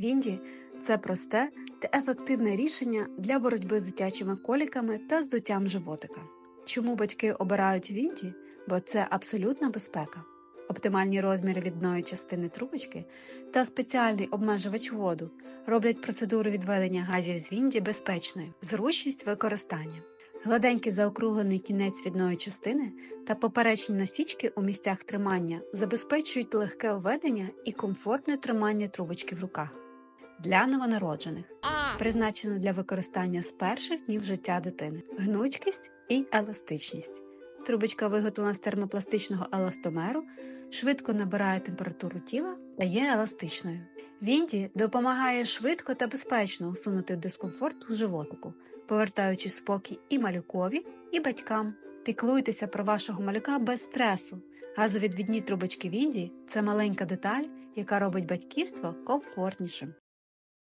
Вінді це просте та ефективне рішення для боротьби з дитячими коліками та здуттям животика. Чому батьки обирають Вінді? Бо це абсолютна безпека. Оптимальні розміри відної частини трубочки та спеціальний обмежувач воду роблять процедуру відведення газів з Вінді безпечною, зручність використання. Гладенький заокруглений кінець відної частини та поперечні насічки у місцях тримання забезпечують легке введення і комфортне тримання трубочки в руках. Для новонароджених призначено для використання з перших днів життя дитини, гнучкість і еластичність. Трубочка виготовлена з термопластичного еластомеру, швидко набирає температуру тіла та є еластичною. Вінді допомагає швидко та безпечно усунути дискомфорт у животику, повертаючи спокій і малюкові, і батькам. Піклуйтеся про вашого малюка без стресу. Газовідвідні трубочки Вінді це маленька деталь, яка робить батьківство комфортнішим.